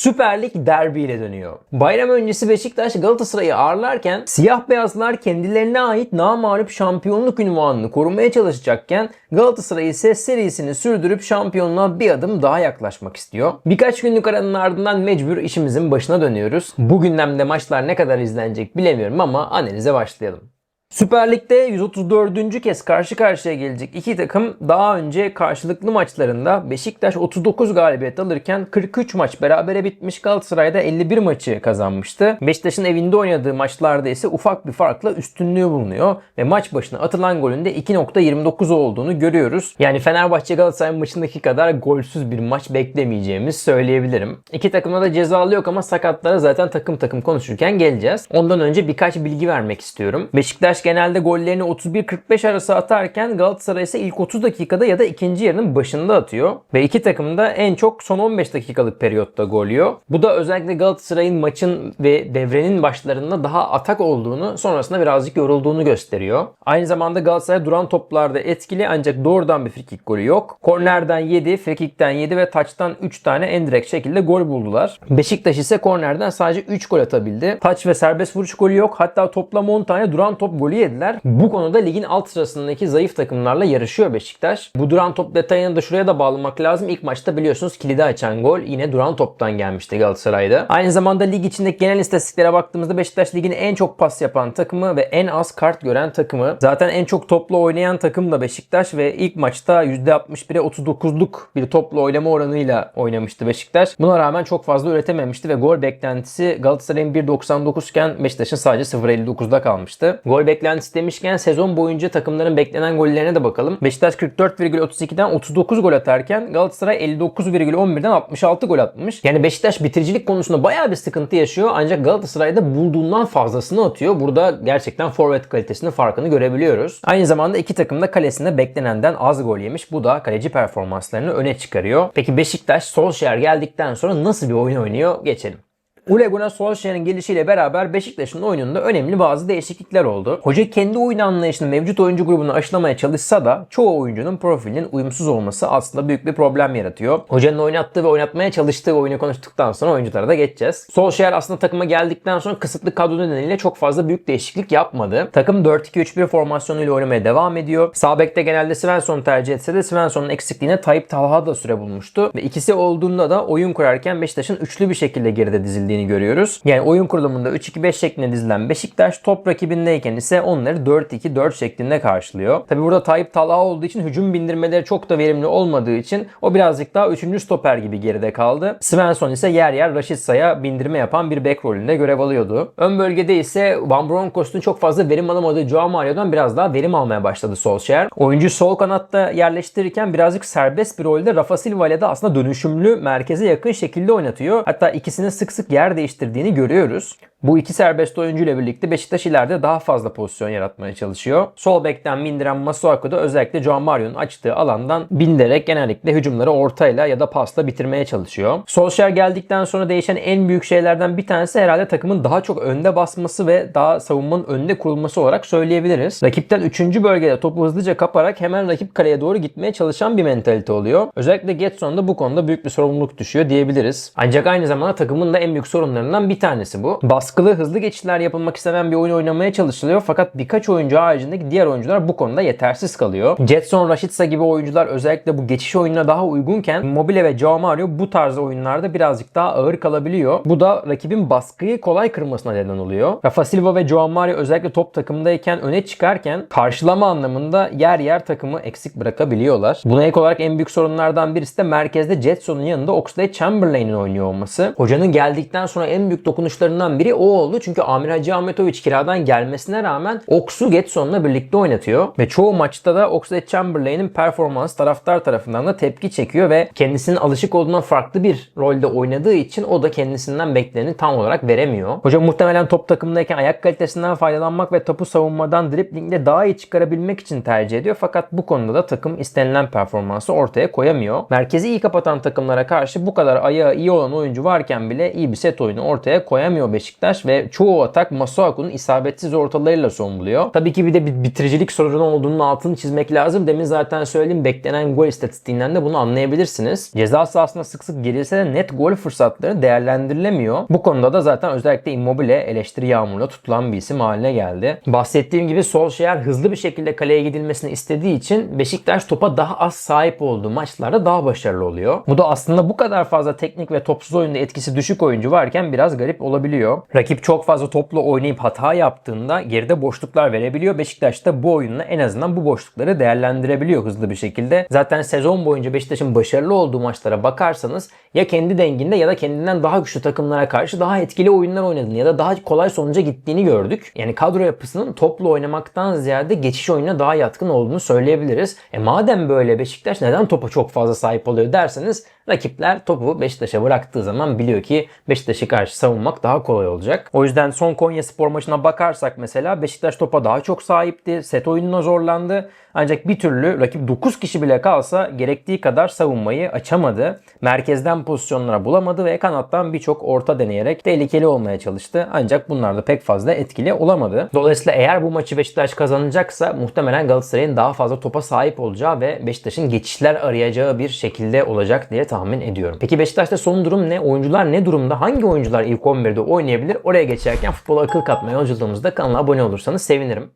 Süper Lig derbi ile dönüyor. Bayram öncesi Beşiktaş Galatasaray'ı ağırlarken siyah beyazlar kendilerine ait namağlup şampiyonluk ünvanını korumaya çalışacakken Galatasaray ise serisini sürdürüp şampiyonluğa bir adım daha yaklaşmak istiyor. Birkaç günlük aranın ardından mecbur işimizin başına dönüyoruz. Bu gündemde maçlar ne kadar izlenecek bilemiyorum ama analize başlayalım. Süper Lig'de 134. kez karşı karşıya gelecek iki takım daha önce karşılıklı maçlarında Beşiktaş 39 galibiyet alırken 43 maç berabere bitmiş Galatasaray'da 51 maçı kazanmıştı. Beşiktaş'ın evinde oynadığı maçlarda ise ufak bir farkla üstünlüğü bulunuyor ve maç başına atılan golün de 2.29 olduğunu görüyoruz. Yani Fenerbahçe Galatasaray maçındaki kadar golsüz bir maç beklemeyeceğimiz söyleyebilirim. İki takımda da cezalı yok ama sakatlara zaten takım takım konuşurken geleceğiz. Ondan önce birkaç bilgi vermek istiyorum. Beşiktaş genelde gollerini 31-45 arası atarken Galatasaray ise ilk 30 dakikada ya da ikinci yarının başında atıyor. Ve iki takım da en çok son 15 dakikalık periyotta gol yiyor. Bu da özellikle Galatasaray'ın maçın ve devrenin başlarında daha atak olduğunu sonrasında birazcık yorulduğunu gösteriyor. Aynı zamanda Galatasaray duran toplarda etkili ancak doğrudan bir frikik golü yok. Kornerden 7, frikikten 7 ve taçtan 3 tane en direkt şekilde gol buldular. Beşiktaş ise kornerden sadece 3 gol atabildi. Taç ve serbest vuruş golü yok. Hatta toplam 10 tane duran top golü yediler. Bu konuda ligin alt sırasındaki zayıf takımlarla yarışıyor Beşiktaş. Bu duran top detayını da şuraya da bağlamak lazım. İlk maçta biliyorsunuz kilidi açan gol yine duran toptan gelmişti Galatasaray'da. Aynı zamanda lig içindeki genel istatistiklere baktığımızda Beşiktaş ligin en çok pas yapan takımı ve en az kart gören takımı. Zaten en çok topla oynayan takım da Beşiktaş ve ilk maçta %61'e 39'luk bir topla oynama oranıyla oynamıştı Beşiktaş. Buna rağmen çok fazla üretememişti ve gol beklentisi Galatasaray'ın 1.99 iken Beşiktaş'ın sadece 0.59'da kalmıştı. Gol beklentisi demişken sezon boyunca takımların beklenen gollerine de bakalım. Beşiktaş 44,32'den 39 gol atarken Galatasaray 59,11'den 66 gol atmış. Yani Beşiktaş bitiricilik konusunda bayağı bir sıkıntı yaşıyor ancak Galatasaray'da bulduğundan fazlasını atıyor. Burada gerçekten forvet kalitesinin farkını görebiliyoruz. Aynı zamanda iki takım da kalesinde beklenenden az gol yemiş. Bu da kaleci performanslarını öne çıkarıyor. Peki Beşiktaş Solskjaer geldikten sonra nasıl bir oyun oynuyor? Geçelim. Ole Gunnar Solskjaer'in gelişiyle beraber Beşiktaş'ın oyununda önemli bazı değişiklikler oldu. Hoca kendi oyun anlayışını mevcut oyuncu grubuna aşılamaya çalışsa da çoğu oyuncunun profilinin uyumsuz olması aslında büyük bir problem yaratıyor. Hocanın oynattığı ve oynatmaya çalıştığı oyunu konuştuktan sonra oyunculara da geçeceğiz. Solskjaer aslında takıma geldikten sonra kısıtlı kadro nedeniyle çok fazla büyük değişiklik yapmadı. Takım 4-2-3-1 formasyonuyla oynamaya devam ediyor. Sağ bekte genelde Svensson tercih etse de Svensson'un eksikliğine Tayyip Talha da süre bulmuştu. Ve ikisi olduğunda da oyun kurarken Beşiktaş'ın üçlü bir şekilde geride dizildiğini görüyoruz. Yani oyun kurulumunda 3-2-5 şeklinde dizilen Beşiktaş top rakibindeyken ise onları 4-2-4 şeklinde karşılıyor. Tabi burada Tayyip Talha olduğu için hücum bindirmeleri çok da verimli olmadığı için o birazcık daha 3. stoper gibi geride kaldı. Svensson ise yer yer Raşitsa'ya bindirme yapan bir bek rolünde görev alıyordu. Ön bölgede ise Van Bronckhorst'un çok fazla verim alamadığı Joao Mario'dan biraz daha verim almaya başladı Solskjaer. Oyuncu sol kanatta yerleştirirken birazcık serbest bir rolde Rafa Silva ile de aslında dönüşümlü merkeze yakın şekilde oynatıyor. Hatta ikisinin sık sık yer değiştirdiğini görüyoruz. Bu iki serbest oyuncu ile birlikte Beşiktaş ileride daha fazla pozisyon yaratmaya çalışıyor. Sol bekten bindiren Masuaku da özellikle Joao Mario'nun açtığı alandan bindirerek genellikle hücumları ortayla ya da pasla bitirmeye çalışıyor. Solskjaer geldikten sonra değişen en büyük şeylerden bir tanesi herhalde takımın daha çok önde basması ve daha savunmanın önde kurulması olarak söyleyebiliriz. Rakipten 3. bölgede topu hızlıca kaparak hemen rakip kaleye doğru gitmeye çalışan bir mentalite oluyor. Özellikle Getson'da bu konuda büyük bir sorumluluk düşüyor diyebiliriz. Ancak aynı zamanda takımın da en büyük sorunlarından bir tanesi bu. Baskılı hızlı geçişler yapılmak istenen bir oyun oynamaya çalışılıyor fakat birkaç oyuncu haricindeki diğer oyuncular bu konuda yetersiz kalıyor. Jetson, Rashica gibi oyuncular özellikle bu geçiş oyununa daha uygunken Mobile ve Joao Mario bu tarz oyunlarda birazcık daha ağır kalabiliyor. Bu da rakibin baskıyı kolay kırmasına neden oluyor. Rafa Silva ve Joao Mario özellikle top takımdayken öne çıkarken karşılama anlamında yer yer takımı eksik bırakabiliyorlar. Buna ek olarak en büyük sorunlardan birisi de merkezde Jetson'un yanında Oxlade Chamberlain'in oynuyor olması. Hocanın geldikten sonra en büyük dokunuşlarından biri o oldu. Çünkü Amir Hacı Ahmetoviç kiradan gelmesine rağmen Ox'u Getson'la birlikte oynatıyor. Ve çoğu maçta da Oxlade Chamberlain'in performans taraftar tarafından da tepki çekiyor ve kendisinin alışık olduğundan farklı bir rolde oynadığı için o da kendisinden bekleneni tam olarak veremiyor. Hoca muhtemelen top takımındayken ayak kalitesinden faydalanmak ve topu savunmadan driplingle daha iyi çıkarabilmek için tercih ediyor. Fakat bu konuda da takım istenilen performansı ortaya koyamıyor. Merkezi iyi kapatan takımlara karşı bu kadar ayağı iyi olan oyuncu varken bile iyi bir set oyunu ortaya koyamıyor Beşiktaş. Beşiktaş ve çoğu atak Masuaku'nun isabetsiz ortalarıyla son buluyor. Tabii ki bir de bir bitiricilik sorunu olduğunun altını çizmek lazım. Demin zaten söyledim beklenen gol istatistiğinden de bunu anlayabilirsiniz. Ceza sahasında sık sık girilse de net gol fırsatları değerlendirilemiyor. Bu konuda da zaten özellikle Immobile eleştiri yağmuruna tutulan bir isim haline geldi. Bahsettiğim gibi Solskjaer hızlı bir şekilde kaleye gidilmesini istediği için Beşiktaş topa daha az sahip olduğu maçlarda daha başarılı oluyor. Bu da aslında bu kadar fazla teknik ve topsuz oyunda etkisi düşük oyuncu varken biraz garip olabiliyor. Rakip çok fazla topla oynayıp hata yaptığında geride boşluklar verebiliyor. Beşiktaş da bu oyunla en azından bu boşlukları değerlendirebiliyor hızlı bir şekilde. Zaten sezon boyunca Beşiktaş'ın başarılı olduğu maçlara bakarsanız ya kendi denginde ya da kendinden daha güçlü takımlara karşı daha etkili oyunlar oynadığını ya da daha kolay sonuca gittiğini gördük. Yani kadro yapısının topla oynamaktan ziyade geçiş oyununa daha yatkın olduğunu söyleyebiliriz. E madem böyle Beşiktaş neden topa çok fazla sahip oluyor derseniz rakipler topu Beşiktaş'a bıraktığı zaman biliyor ki Beşiktaş'ı karşı savunmak daha kolay olacak. O yüzden son Konya Spor maçına bakarsak mesela Beşiktaş topa daha çok sahipti. Set oyununa zorlandı. Ancak bir türlü rakip 9 kişi bile kalsa gerektiği kadar savunmayı açamadı. Merkezden pozisyonlara bulamadı ve kanattan birçok orta deneyerek tehlikeli olmaya çalıştı. Ancak bunlar da pek fazla etkili olamadı. Dolayısıyla eğer bu maçı Beşiktaş kazanacaksa muhtemelen Galatasaray'ın daha fazla topa sahip olacağı ve Beşiktaş'ın geçişler arayacağı bir şekilde olacak diye tahmin ediyorum. Peki Beşiktaş'ta son durum ne? Oyuncular ne durumda? Hangi oyuncular ilk 11'de oynayabilir? Oraya geçerken futbola akıl katma yolculuğumuzda kanala abone olursanız sevinirim.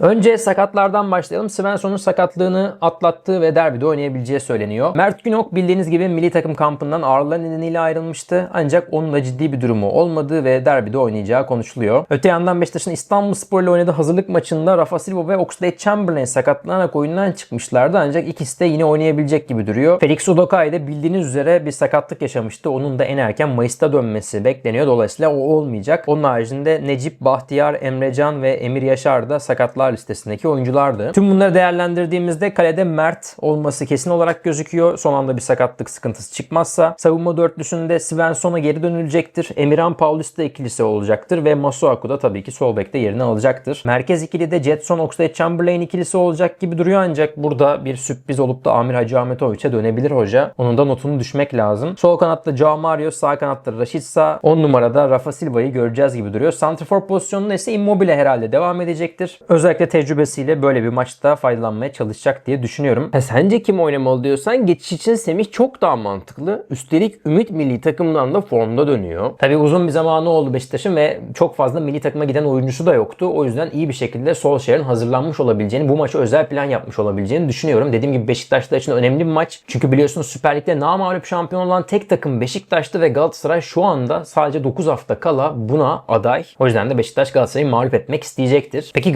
Önce sakatlardan başlayalım. Svensson'un sakatlığını atlattığı ve derbide oynayabileceği söyleniyor. Mert Günok bildiğiniz gibi milli takım kampından ağrılar nedeniyle ayrılmıştı. Ancak onunla ciddi bir durumu olmadığı ve derbide oynayacağı konuşuluyor. Öte yandan Beşiktaş'ın İstanbul Spor ile oynadığı hazırlık maçında Rafa Silva ve Oxlade Chamberlain sakatlanarak oyundan çıkmışlardı. Ancak ikisi de yine oynayabilecek gibi duruyor. Felix Udokay da bildiğiniz üzere bir sakatlık yaşamıştı. Onun da en erken Mayıs'ta dönmesi bekleniyor. Dolayısıyla o olmayacak. Onun haricinde Necip, Bahtiyar, Emrecan ve Emir Yaşar da sakatlar listesindeki oyunculardı. Tüm bunları değerlendirdiğimizde kalede Mert olması kesin olarak gözüküyor. Son anda bir sakatlık sıkıntısı çıkmazsa. Savunma dörtlüsünde Svensson'a geri dönülecektir. Emirhan Paulista ikilisi olacaktır ve Masuaku da tabii ki sol bekte yerini alacaktır. Merkez ikili de Jetson Oxlade Chamberlain ikilisi olacak gibi duruyor ancak burada bir sürpriz olup da Amir Hacı Ahmetoviç'e dönebilir hoca. Onun da notunu düşmek lazım. Sol kanatta Joao Mario, sağ kanatta Rashica, 10 numarada Rafa Silva'yı göreceğiz gibi duruyor. Santrafor pozisyonunda ise Immobile herhalde devam edecektir. Özellikle tecrübesiyle böyle bir maçta faydalanmaya çalışacak diye düşünüyorum. Ha, sence kim oynamalı diyorsan geçiş için Semih çok daha mantıklı. Üstelik Ümit milli takımdan da formda dönüyor. Tabi uzun bir zamanı oldu Beşiktaş'ın ve çok fazla milli takıma giden oyuncusu da yoktu. O yüzden iyi bir şekilde Solskjaer'in hazırlanmış olabileceğini, bu maçı özel plan yapmış olabileceğini düşünüyorum. Dediğim gibi Beşiktaşlar için önemli bir maç. Çünkü biliyorsunuz Süper Lig'de namağlup şampiyon olan tek takım Beşiktaş'tı ve Galatasaray şu anda sadece 9 hafta kala buna aday. O yüzden de Beşiktaş Galatasaray'ı mağlup etmek isteyecektir. Peki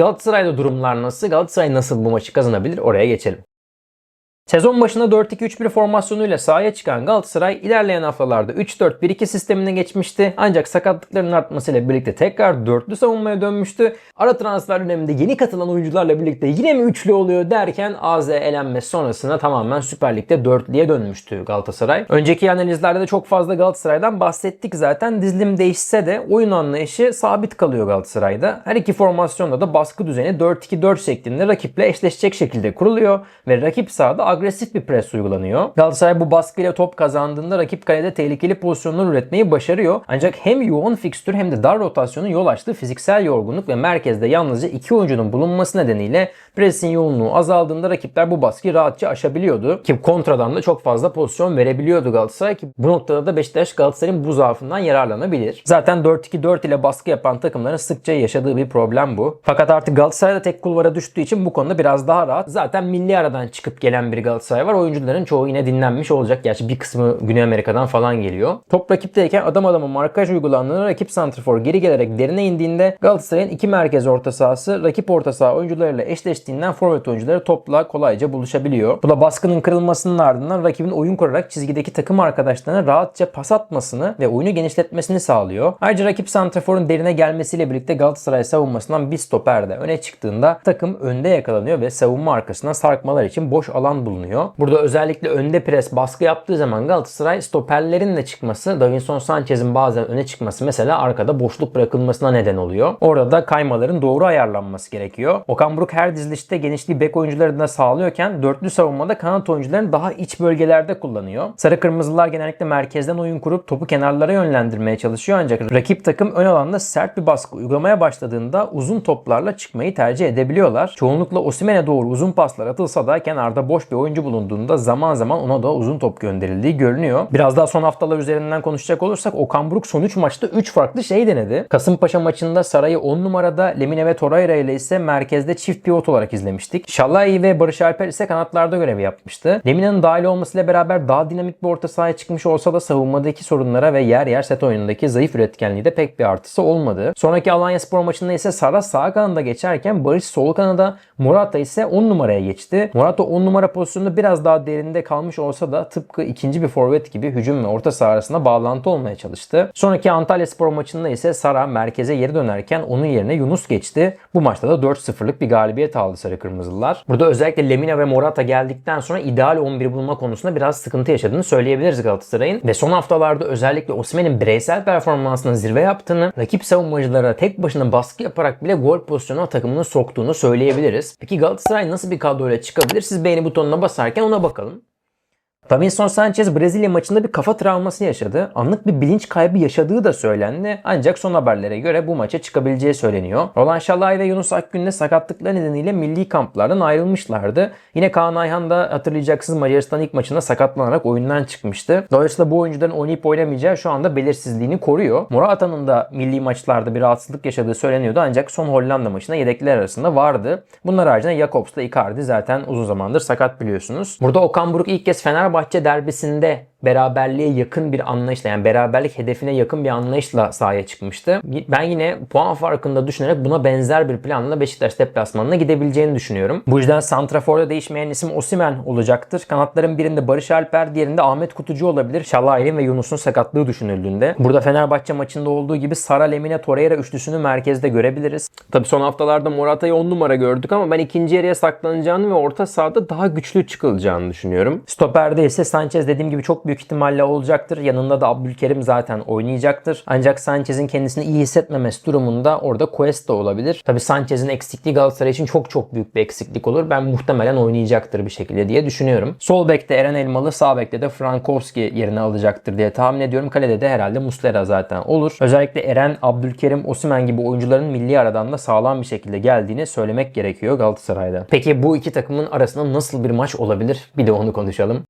Galatasaray'da durumlar nasıl? Galatasaray nasıl bu maçı kazanabilir? Oraya geçelim. Sezon başında 4-2-3-1 formasyonuyla sahaya çıkan Galatasaray ilerleyen haftalarda 3-4-1-2 sistemine geçmişti. Ancak sakatlıkların artmasıyla birlikte tekrar dörtlü savunmaya dönmüştü. Ara transfer döneminde yeni katılan oyuncularla birlikte yine mi üçlü oluyor derken AZ elenmesi sonrasında tamamen Süper Lig'de dörtlüye dönmüştü Galatasaray. Önceki analizlerde de çok fazla Galatasaray'dan bahsettik zaten. Dizlim değişse de oyun anlayışı sabit kalıyor Galatasaray'da. Her iki formasyonda da baskı düzeni 4-2-4 şeklinde rakiple eşleşecek şekilde kuruluyor ve rakip sahada agresif bir pres uygulanıyor. Galatasaray bu baskıyla top kazandığında rakip kalede tehlikeli pozisyonlar üretmeyi başarıyor. Ancak hem yoğun fikstür hem de dar rotasyonun yol açtığı fiziksel yorgunluk ve merkezde yalnızca iki oyuncunun bulunması nedeniyle presin yoğunluğu azaldığında rakipler bu baskıyı rahatça aşabiliyordu. Ki kontradan da çok fazla pozisyon verebiliyordu Galatasaray ki bu noktada da Beşiktaş Galatasaray'ın bu zaafından yararlanabilir. Zaten 4-2-4 ile baskı yapan takımların sıkça yaşadığı bir problem bu. Fakat artık Galatasaray da tek kulvara düştüğü için bu konuda biraz daha rahat. Zaten milli aradan çıkıp gelen bir Galatasaray var. Oyuncuların çoğu yine dinlenmiş olacak. Gerçi bir kısmı Güney Amerika'dan falan geliyor. Top rakipteyken adam adama markaj uygulandığında rakip santrfor geri gelerek derine indiğinde Galatasaray'ın iki merkez orta sahası rakip orta saha oyuncularıyla eşleştiğinden forvet oyuncuları topla kolayca buluşabiliyor. Bu da baskının kırılmasının ardından rakibin oyun kurarak çizgideki takım arkadaşlarına rahatça pas atmasını ve oyunu genişletmesini sağlıyor. Ayrıca rakip santraforun derine gelmesiyle birlikte Galatasaray savunmasından bir stoper de öne çıktığında takım önde yakalanıyor ve savunma arkasına sarkmalar için boş alan bulunuyor. Burada özellikle önde pres baskı yaptığı zaman Galatasaray stoperlerin de çıkması, Davinson Sanchez'in bazen öne çıkması mesela arkada boşluk bırakılmasına neden oluyor. Orada da kaymaların doğru ayarlanması gerekiyor. Okan Buruk her dizilişte genişliği bek oyuncularına sağlıyorken dörtlü savunmada kanat oyuncularını daha iç bölgelerde kullanıyor. Sarı kırmızılar genellikle merkezden oyun kurup topu kenarlara yönlendirmeye çalışıyor ancak rakip takım ön alanda sert bir baskı uygulamaya başladığında uzun toplarla çıkmayı tercih edebiliyorlar. Çoğunlukla Osimhen'e doğru uzun paslar atılsa da kenarda boş bir oyuncu bulunduğunda zaman zaman ona da uzun top gönderildiği görünüyor. Biraz daha son haftalar üzerinden konuşacak olursak Okan Buruk son 3 maçta 3 farklı şey denedi. Kasımpaşa maçında Saray'ı 10 numarada, Lemine ve Torreira ile ise merkezde çift pivot olarak izlemiştik. Şalai ve Barış Alper ise kanatlarda görev yapmıştı. Lemine'nin dahil olmasıyla beraber daha dinamik bir orta sahaya çıkmış olsa da savunmadaki sorunlara ve yer yer set oyunundaki zayıf üretkenliği de pek bir artısı olmadı. Sonraki Alanya Spor maçında ise Sara sağ kanada geçerken Barış sol kanada, Morata ise 10 numaraya geçti. Morata 10 numara pozisyonunda biraz daha derinde kalmış olsa da tıpkı ikinci bir forvet gibi hücum ve orta saha arasında bağlantı olmaya çalıştı. Sonraki Antalya Spor maçında ise Sara merkeze geri dönerken onun yerine Yunus geçti. Bu maçta da 4-0'lık bir galibiyet aldı Sarı Kırmızılar. Burada özellikle Lemina ve Morata geldikten sonra ideal 11 bulma konusunda biraz sıkıntı yaşadığını söyleyebiliriz Galatasaray'ın. Ve son haftalarda özellikle Osimhen'in bireysel performansının zirve yaptığını, rakip savunmacılara tek başına baskı yaparak bile gol pozisyonuna takımını soktuğunu söyleyebiliriz. Peki Galatasaray nasıl bir kadroyla çıkabilir? Siz beğeni butonuna basarken ona bakalım. Davinson Sanchez Brezilya maçında bir kafa travması yaşadı. Anlık bir bilinç kaybı yaşadığı da söylendi. Ancak son haberlere göre bu maça çıkabileceği söyleniyor. Roland Şalay ve Yunus Akgün de sakatlıkları nedeniyle milli kamplardan ayrılmışlardı. Yine Kaan Ayhan da hatırlayacaksınız Macaristan ilk maçında sakatlanarak oyundan çıkmıştı. Dolayısıyla bu oyuncuların oynayıp oynamayacağı şu anda belirsizliğini koruyor. Morata'nın da milli maçlarda bir rahatsızlık yaşadığı söyleniyordu ancak son Hollanda maçında yedekler arasında vardı. Bunlar haricinde Jakobs da Icardi zaten uzun zamandır sakat biliyorsunuz. Burada Okan Buruk ilk kez Fenerbahçe Fenerbahçe derbisinde beraberliğe yakın bir anlayışla yani beraberlik hedefine yakın bir anlayışla sahaya çıkmıştı. Ben yine puan farkında düşünerek buna benzer bir planla Beşiktaş deplasmanına gidebileceğini düşünüyorum. Bu yüzden Santrafor'da değişmeyen isim Osimen olacaktır. Kanatların birinde Barış Alper, diğerinde Ahmet Kutucu olabilir. Şalay'ın ve Yunus'un sakatlığı düşünüldüğünde. Burada Fenerbahçe maçında olduğu gibi Sara Lemine Torreira üçlüsünü merkezde görebiliriz. Tabi son haftalarda Morata'yı 10 numara gördük ama ben ikinci yarıya saklanacağını ve orta sahada daha güçlü çıkılacağını düşünüyorum. Stoperde ise Sanchez dediğim gibi çok büyük ihtimalle olacaktır. Yanında da Abdülkerim zaten oynayacaktır. Ancak Sanchez'in kendisini iyi hissetmemesi durumunda orada Cuesta olabilir. Tabi Sanchez'in eksikliği Galatasaray için çok çok büyük bir eksiklik olur. Ben muhtemelen oynayacaktır bir şekilde diye düşünüyorum. Sol bekte Eren Elmalı, sağ bekte de Frankowski yerine alacaktır diye tahmin ediyorum. Kalede de herhalde Muslera zaten olur. Özellikle Eren, Abdülkerim, Osimen gibi oyuncuların milli aradan da sağlam bir şekilde geldiğini söylemek gerekiyor Galatasaray'da. Peki bu iki takımın arasında nasıl bir maç olabilir? Bir de onu konuşalım.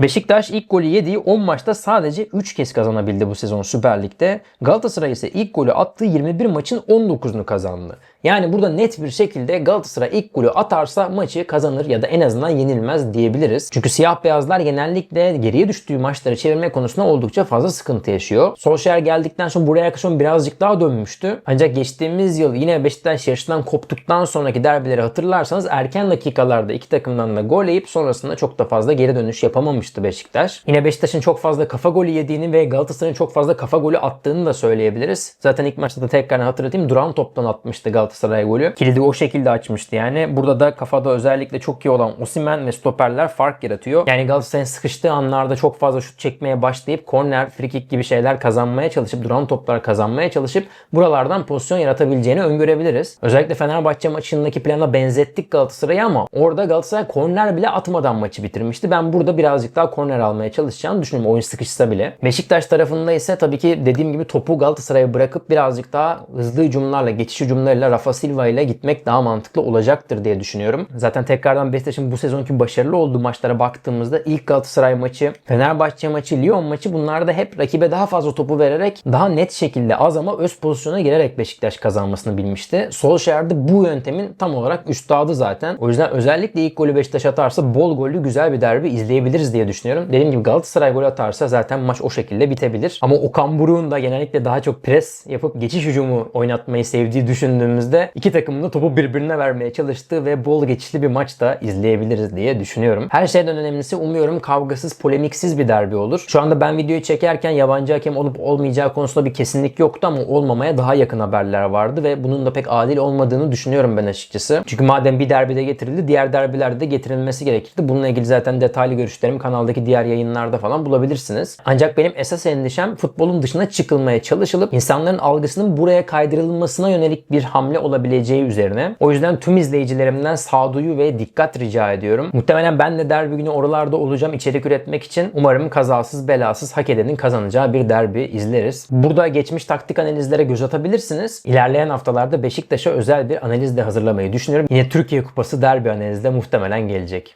Beşiktaş ilk golü yediği 10 maçta sadece 3 kez kazanabildi bu sezon Süper Lig'de. Galatasaray ise ilk golü attığı 21 maçın 19'unu kazandı. Yani burada net bir şekilde Galatasaray ilk golü atarsa maçı kazanır ya da en azından yenilmez diyebiliriz. Çünkü siyah beyazlar genellikle geriye düştüğü maçları çevirme konusunda oldukça fazla sıkıntı yaşıyor. Solskjaer geldikten sonra buraya yaklaşım birazcık daha dönmüştü. Ancak geçtiğimiz yıl yine Beşiktaş yarışından koptuktan sonraki derbileri hatırlarsanız erken dakikalarda iki takımdan da gol yiyip sonrasında çok da fazla geri dönüş yapamamıştı Beşiktaş. Yine Beşiktaş'ın çok fazla kafa golü yediğini ve Galatasaray'ın çok fazla kafa golü attığını da söyleyebiliriz. Zaten ilk maçta da tekrar hatırlatayım duran toptan atmıştı Galatasaray golü. Kilidi o şekilde açmıştı yani. Burada da kafada özellikle çok iyi olan Osimen ve stoperler fark yaratıyor. Yani Galatasaray'ın sıkıştığı anlarda çok fazla şut çekmeye başlayıp korner, frikik gibi şeyler kazanmaya çalışıp duran toplar kazanmaya çalışıp buralardan pozisyon yaratabileceğini öngörebiliriz. Özellikle Fenerbahçe maçındaki plana benzettik Galatasaray'ı ama orada Galatasaray korner bile atmadan maçı bitirmişti. Ben burada birazcık daha korner almaya çalışacağını düşünüyorum oyun sıkışsa bile. Beşiktaş tarafında ise tabii ki dediğim gibi topu Galatasaray'a bırakıp birazcık daha hızlı hücumlarla, geçiş hücumlarıyla Rafa Silva ile gitmek daha mantıklı olacaktır diye düşünüyorum. Zaten tekrardan Beşiktaş'ın bu sezonki başarılı olduğu maçlara baktığımızda ilk Galatasaray maçı, Fenerbahçe maçı, Lyon maçı bunlarda hep rakibe daha fazla topu vererek daha net şekilde az ama öz pozisyona girerek Beşiktaş kazanmasını bilmişti. Solskjaer'de bu yöntemin tam olarak üstadı zaten. O yüzden özellikle ilk golü Beşiktaş atarsa bol gollü güzel bir derbi izleyebiliriz diye düşünüyorum. Dediğim gibi Galatasaray gol atarsa zaten maç o şekilde bitebilir. Ama Okan Buruk'un da genellikle daha çok pres yapıp geçiş hücumu oynatmayı sevdiği düşündüğümüzde iki takımın da topu birbirine vermeye çalıştığı ve bol geçişli bir maç da izleyebiliriz diye düşünüyorum. Her şeyden önemlisi umuyorum kavgasız, polemiksiz bir derbi olur. Şu anda ben videoyu çekerken yabancı hakem olup olmayacağı konusunda bir kesinlik yoktu ama olmamaya daha yakın haberler vardı ve bunun da pek adil olmadığını düşünüyorum ben açıkçası. Çünkü madem bir derbide getirildi, diğer derbilerde de getirilmesi gerekirdi. Bununla ilgili zaten detaylı görüşlerimi kanaldaki diğer yayınlarda falan bulabilirsiniz. Ancak benim esas endişem futbolun dışına çıkılmaya çalışılıp insanların algısının buraya kaydırılmasına yönelik bir hamle olabileceği üzerine. O yüzden tüm izleyicilerimden sağduyu ve dikkat rica ediyorum. Muhtemelen ben de derbi günü oralarda olacağım içerik üretmek için. Umarım kazasız belasız hak edenin kazanacağı bir derbi izleriz. Burada geçmiş taktik analizlere göz atabilirsiniz. İlerleyen haftalarda Beşiktaş'a özel bir analiz de hazırlamayı düşünüyorum. Yine Türkiye Kupası derbi analizi de muhtemelen gelecek.